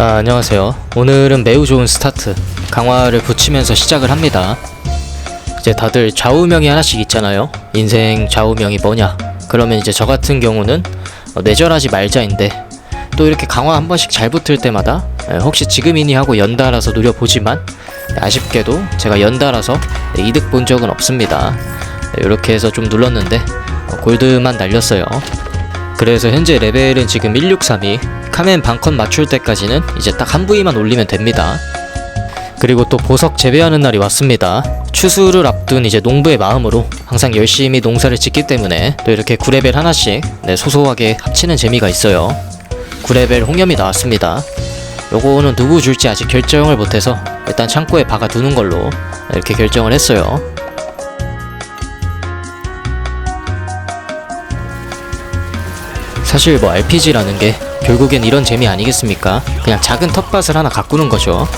아, 안녕하세요. 오늘은 매우 좋은 스타트. 강화를 붙이면서 시작을 합니다. 이제 다들 좌우명이 하나씩 있잖아요. 인생 좌우명이 뭐냐? 그러면 이제 저 같은 경우는 어, 뇌절하지 말자인데 또 이렇게 강화 한 번씩 잘 붙을 때마다 에, 혹시 지금이니 하고 연달아서 노려보지만 아쉽게도 제가 연달아서 네, 이득 본 적은 없습니다. 이렇게 해서 좀 눌렀는데 어, 골드만 날렸어요. 그래서 현재 레벨은 지금 1632 카멘 반컨 맞출 때까지는 이제 딱 한 부위만 올리면 됩니다. 그리고 또 보석 재배하는 날이 왔습니다. 추수를 앞둔 이제 농부의 마음으로 항상 열심히 농사를 짓기 때문에 또 이렇게 9레벨 하나씩 네, 소소하게 합치는 재미가 있어요. 9레벨 홍염이 나왔습니다. 요거는 누구 줄지 아직 결정을 못해서 일단 창고에 박아 두는 걸로 이렇게 결정을 했어요 사실 뭐 RPG라는 게 결국엔 이런 재미 아니겠습니까? 그냥 작은 텃밭을 하나 가꾸는 거죠.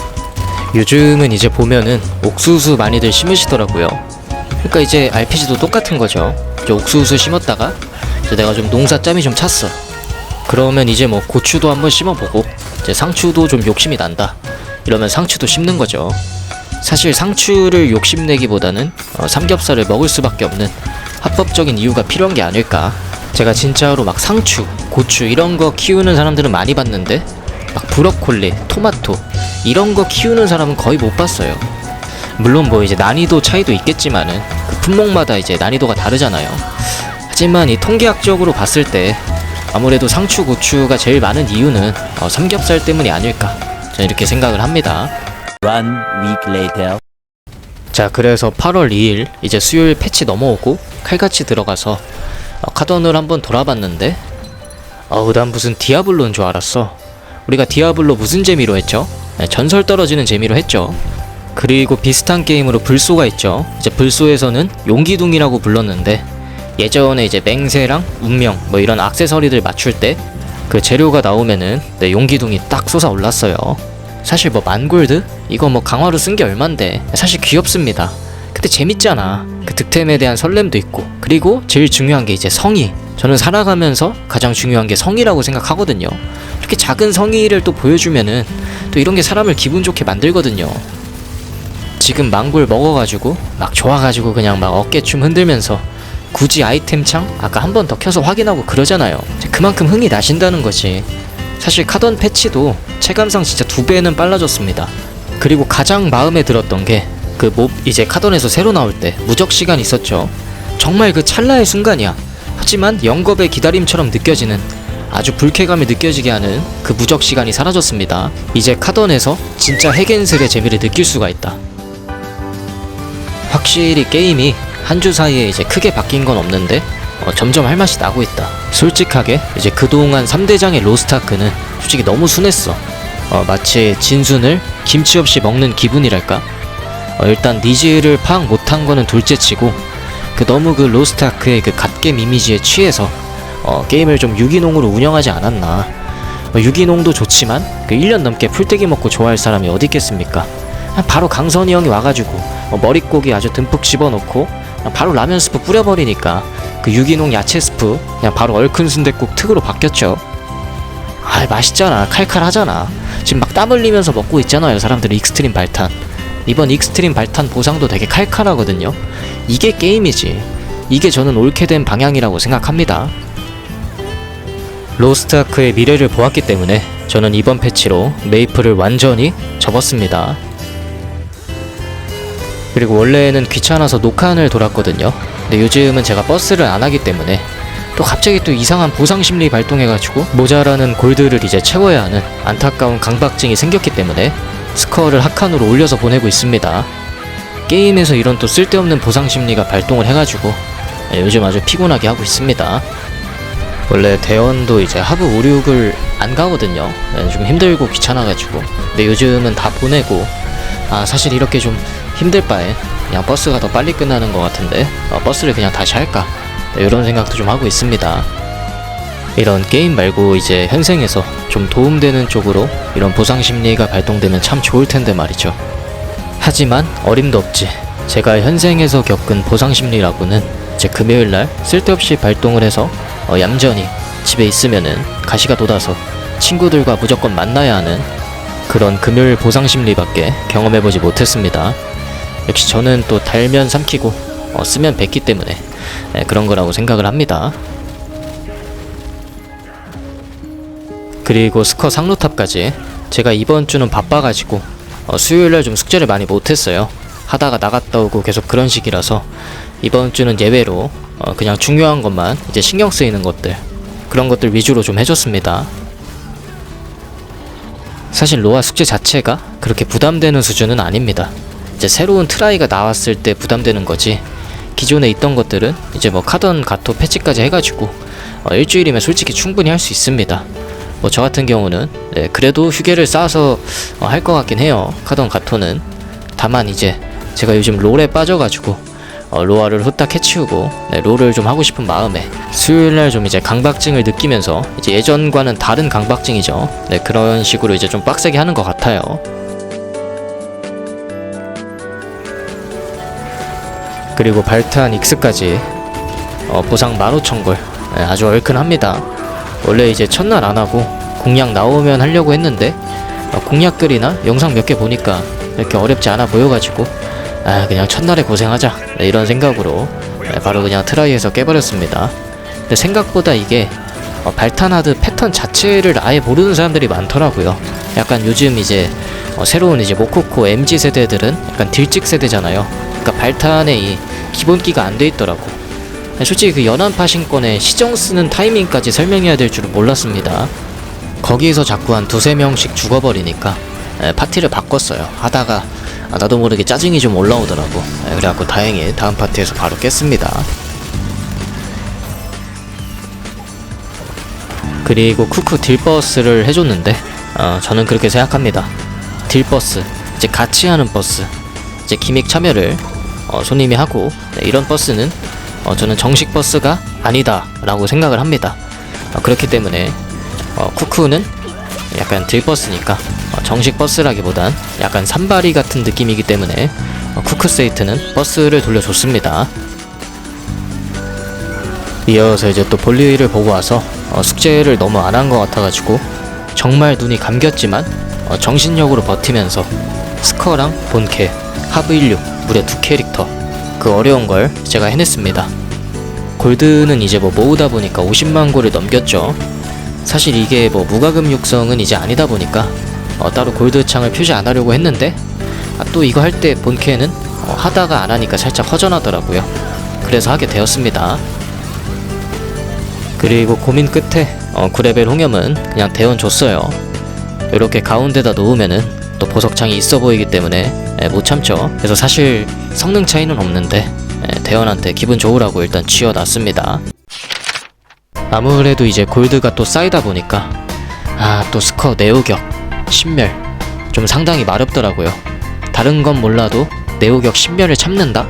요즘은 이제 보면은 옥수수 많이들 심으시더라고요. 그러니까 이제 RPG도 똑같은 거죠. 이제 옥수수 심었다가 이제 내가 좀 농사 짬이 좀 찼어. 그러면 이제 뭐 고추도 한번 심어보고 이제 상추도 좀 욕심이 난다. 이러면 상추도 심는 거죠. 사실 상추를 욕심내기보다는 어, 삼겹살을 먹을 수밖에 없는 합법적인 이유가 필요한 게 아닐까. 제가 진짜로 막 상추, 고추 이런 거 키우는 사람들은 많이 봤는데 막 브로콜리, 토마토 이런 거 키우는 사람은 거의 못 봤어요. 물론 뭐 이제 난이도 차이도 있겠지만은 그 품목마다 이제 난이도가 다르잖아요. 하지만 이 통계학적으로 봤을 때 아무래도 상추, 고추가 제일 많은 이유는 어, 삼겹살 때문이 아닐까 저는 이렇게 생각을 합니다. One week later. 자 그래서 8월 2일 이제 수요일 패치 넘어오고 칼같이 들어가서 어, 카던을 한번 돌아봤는데? 어우 난 무슨 디아블로인 줄 알았어. 우리가 디아블로 무슨 재미로 했죠? 네, 전설 떨어지는 재미로 했죠. 그리고 비슷한 게임으로 불소가 있죠. 이제 불소에서는 용기둥이라고 불렀는데 예전에 이제 맹세랑 운명 뭐 이런 악세서리들 맞출 때 그 재료가 나오면은 네, 용기둥이 딱 솟아올랐어요. 사실 뭐 만골드? 이거 뭐 강화로 쓴 게 얼만데? 사실 귀엽습니다 근데 재밌잖아. 그 득템에 대한 설렘도 있고. 그리고 제일 중요한 게 이제 성의. 저는 살아가면서 가장 중요한 게 성의라고 생각하거든요. 이렇게 작은 성의를 또 보여주면은 또 이런 게 사람을 기분 좋게 만들거든요. 지금 망골 먹어가지고 막 좋아가지고 그냥 막 어깨춤 흔들면서 굳이 아이템 창 아까 한 번 더 켜서 확인하고 그러잖아요. 그만큼 흥이 나신다는 거지. 사실 카던 패치도 체감상 진짜 두 배는 빨라졌습니다. 그리고 가장 마음에 들었던 게 그 몹 이제 카던에서 새로 나올 때 무적 시간 있었죠 정말 그 찰나의 순간이야 하지만 영겁의 기다림처럼 느껴지는 아주 불쾌감이 느껴지게 하는 그 무적 시간이 사라졌습니다 이제 카던에서 진짜 핵앤슬의 재미를 느낄 수가 있다 확실히 게임이 한 주 사이에 이제 크게 바뀐 건 없는데 어, 점점 할 맛이 나고 있다. 솔직하게 이제 그동안 3대장의 로스타크는 솔직히 너무 순했어. 어, 마치 진순을 김치 없이 먹는 기분이랄까? 어, 일단 니즈를 파악 못한 거는 둘째치고 그 너무 그 로스타크의 그 갓겜 이미지에 취해서 어, 게임을 좀 유기농으로 운영하지 않았나. 어, 유기농도 좋지만 그 1년 넘게 풀떼기 먹고 좋아할 사람이 어디 있겠습니까? 바로 강선이 형이 와가지고 어, 머릿고기 아주 듬뿍 집어넣고 바로 라면 스프 뿌려버리니까 그 유기농 야채 스프 그냥 바로 얼큰 순댓국 특으로 바뀌었죠. 아 맛있잖아 칼칼하잖아 지금 막 땀 흘리면서 먹고 있잖아요 사람들이 익스트림 발탄 이번 익스트림 발탄 보상도 되게 칼칼하거든요. 이게 게임이지. 이게 저는 옳게 된 방향이라고 생각합니다. 로스트아크의 미래를 보았기 때문에 저는 이번 패치로 메이플을 완전히 접었습니다. 그리고 원래는 귀찮아서 녹화안을 돌았거든요. 근데 요즘은 제가 버스를 안 하기 때문에 또 갑자기 또 이상한 보상 심리 발동해가지고 모자라는 골드를 이제 채워야 하는 안타까운 강박증이 생겼기 때문에 스코어를 학칸으로 올려서 보내고 있습니다. 게임에서 이런 또 쓸데없는 보상 심리가 발동을 해가지고 요즘 아주 피곤하게 하고 있습니다. 원래 대원도 이제 하부 5, 6을 안 가거든요. 네, 좀 힘들고 귀찮아가지고. 근데 요즘은 다 보내고 아 사실 이렇게 좀 힘들 바에 그냥 버스가 더 빨리 끝나는 것 같은데 어, 버스를 그냥 다시 할까 네, 이런 생각도 좀 하고 있습니다 이런 게임 말고 이제 현생에서 좀 도움되는 쪽으로 이런 보상 심리가 발동되면 참 좋을 텐데 말이죠 하지만 어림도 없지 제가 현생에서 겪은 보상 심리라고는 이제 금요일 날 쓸데없이 발동을 해서 어, 얌전히 집에 있으면은 가시가 돋아서 친구들과 무조건 만나야 하는 그런 금요일 보상 심리밖에 경험해보지 못했습니다. 역시 저는 또 달면 삼키고 어, 쓰면 뱉기 때문에 예, 그런 거라고 생각을 합니다. 그리고 스커 상로탑까지 제가 이번 주는 바빠가지고 어, 수요일날 좀 숙제를 많이 못했어요. 하다가 나갔다 오고 계속 그런 식이라서 이번 주는 예외로 어, 그냥 중요한 것만 이제 신경 쓰이는 것들 그런 것들 위주로 좀 해줬습니다. 사실 로아 숙제 자체가 그렇게 부담되는 수준은 아닙니다. 이제 새로운 트라이가 나왔을 때 부담되는 거지. 기존에 있던 것들은 이제 뭐 카던 가토 패치까지 해가지고 어, 일주일이면 솔직히 충분히 할 수 있습니다. 뭐 저 같은 경우는 네, 그래도 휴게를 쌓아서 어, 할것 같긴 해요. 카던 가토는 다만 이제 제가 요즘 롤에 빠져가지고 어, 로아를 후딱 해치우고 네, 롤을 좀 하고 싶은 마음에 수요일날 좀 이제 강박증을 느끼면서 이제 예전과는 다른 강박증이죠. 네 그런 식으로 이제 좀 빡세게 하는 것 같아요. 그리고 발탄 익스까지 어, 보상 15,000골 네, 아주 얼큰합니다. 원래 이제 첫날 안 하고 공략 나오면 하려고 했는데 어, 공략글이나 영상 몇 개 보니까 이렇게 어렵지 않아 보여가지고 아 그냥 첫날에 고생하자 네, 이런 생각으로 네, 바로 그냥 트라이해서 깨버렸습니다. 근데 생각보다 이게 어, 발탄하드 패턴 자체를 아예 모르는 사람들이 많더라고요. 약간 요즘 이제 어, 새로운 이제 모코코 MG 세대들은 약간 딜찍 세대잖아요. 그러니까 발탄에 이 기본기가 안 돼 있더라고. 솔직히 그 연안 파 신권에 시정 쓰는 타이밍까지 설명해야 될 줄은 몰랐습니다. 거기에서 자꾸 한 두세 명씩 죽어버리니까 에, 파티를 바꿨어요. 하다가 아, 나도 모르게 짜증이 좀 올라오더라고. 에, 그래갖고 다행히 다음 파티에서 바로 깼습니다. 그리고 쿠쿠 딜버스를 해줬는데 어, 저는 그렇게 생각합니다. 딜버스 이제 같이 하는 버스 이제 기믹 참여를 어, 손님이 하고 네, 이런 버스는 어, 저는 정식 버스가 아니다 라고 생각을 합니다. 어, 그렇기 때문에 어, 쿠쿠는 약간 딜버스니까 어, 정식 버스라기보단 약간 산바리 같은 느낌이기 때문에 어, 쿠쿠 세이트는 버스를 돌려줬습니다. 이어서 이제 또 볼일을 보고 와서 어, 숙제를 너무 안 한 것 같아가지고 정말 눈이 감겼지만 어, 정신력으로 버티면서 스커랑 본캐, 하브 16 무려 두 캐릭터 그 어려운 걸 제가 해냈습니다. 골드는 이제 뭐 모으다 보니까 50만 골을 넘겼죠. 사실 이게 뭐 무과금 육성은 이제 아니다 보니까 어, 따로 골드 창을 표시 안 하려고 했는데 아, 또 이거 할 때 본캐는 어, 하다가 안 하니까 살짝 허전하더라고요. 그래서 하게 되었습니다. 그리고 고민 끝에 어, 9레벨 홍염은 그냥 대원 줬어요. 이렇게 가운데다 놓으면은 또 보석창이 있어 보이기 때문에 에, 못 참죠. 그래서 사실 성능 차이는 없는데 에, 대원한테 기분 좋으라고 일단 쥐어놨습니다. 아무래도 이제 골드가 또 쌓이다 보니까 아 또 스커 네오격 신멸 좀 상당히 마렵더라고요. 다른 건 몰라도 네오격 신멸을 참는다?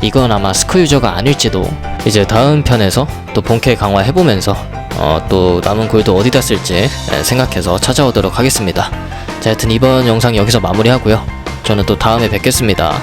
이건 아마 스커 유저가 아닐지도 이제 다음 편에서 또 본캐 강화해보면서 어, 또 남은 골드 어디다 쓸지 에, 생각해서 찾아오도록 하겠습니다. 자, 하여튼 이번 영상 여기서 마무리하고요. 저는 또 다음에 뵙겠습니다.